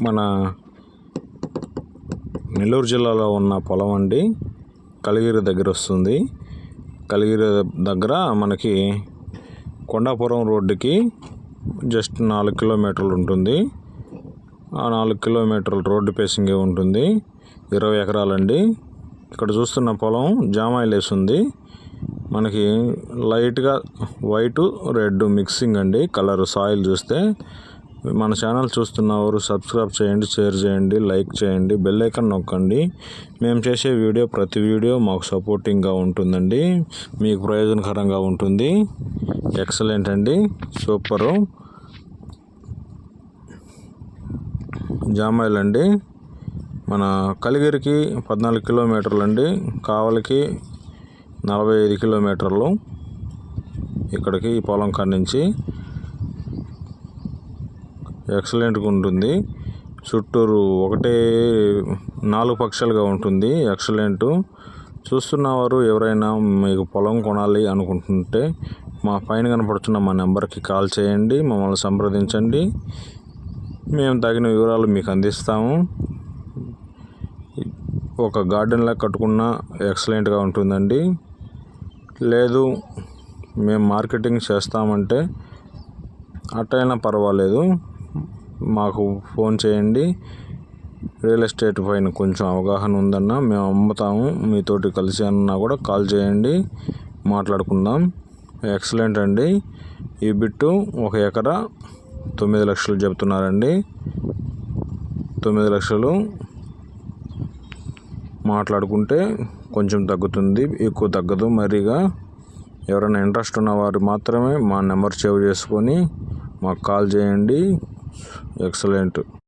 మన నెల్లూరు జిల్లాలో ఉన్న పొలం అండి. కలిగిరి దగ్గర వస్తుంది. కలిగిరి దగ్గర మనకి కొండాపురం రోడ్డుకి జస్ట్ నాలుగు కిలోమీటర్లు ఉంటుంది. ఆ నాలుగు కిలోమీటర్ల రోడ్డు పేసింగే ఉంటుంది. ఇరవై ఎకరాలండి. ఇక్కడ చూస్తున్న పొలం జామాయిల్ వేసింది మనకి లైట్గా వైటు రెడ్ మిక్సింగ్ అండి. కలర్ సాయిల్ చూస్తే మన ఛానల్ చూస్తున్నవారు సబ్స్క్రైబ్ చేయండి షేర్ చేయండి లైక్ చేయండి బెల్ ఐకన్ నొక్కండి. మేము చేసే వీడియో ప్రతి వీడియో మాకు సపోర్టింగ్గా ఉంటుందండి. మీకు ప్రయోజనకరంగా ఉంటుంది. ఎక్సలెంట్ అండి. సూపరు జామాయిల్ అండి. మన కలిగిరికి పద్నాలుగు కిలోమీటర్లు అండి. కావలికి నలభై ఐదు కిలోమీటర్లు. ఇక్కడికి ఈ పొలం కాడ నుంచి ఎక్సలెంట్గా ఉంటుంది. చుట్టూరు ఒకటే నాలుగు పక్షాలుగా ఉంటుంది. ఎక్సలెంట్. చూస్తున్నవారు ఎవరైనా మీకు పొలం కొనాలి అనుకుంటుంటే మా పైన కనపడుతున్న మా నెంబర్కి కాల్ చేయండి మమ్మల్ని సంప్రదించండి. మేము తగిన వివరాలు మీకు అందిస్తాము. ఒక గార్డెన్లా కట్టుకున్న ఎక్సలెంట్గా ఉంటుందండి. లేదు మేము మార్కెటింగ్ చేస్తామంటే అట్టైనా పర్వాలేదు. మాకు ఫోన్ చేయండి. రియల్ ఎస్టేట్ పైన కొంచెం అవగాహన ఉందన్న మేము అమ్ముతాము. మీతోటి కలిసి అన్నా కూడా కాల్ చేయండి. మాట్లాడుకుందాం. ఎక్సలెంట్ అండి. ఈ బిట్టు ఒక ఎకరా తొమ్మిది లక్షలు చెప్తున్నారండి తొమ్మిది లక్షలు మాట్లాడుకుంటే కొంచెం తగ్గుతుంది. ఎక్కువ తగ్గదు మరిగా. ఎవరైనా ఇంట్రెస్ట్ ఉన్నవారు మాత్రమే మా నెంబర్ సేవ్ చేసుకొని మాకు కాల్ చేయండి. ఎక్సలెంట్.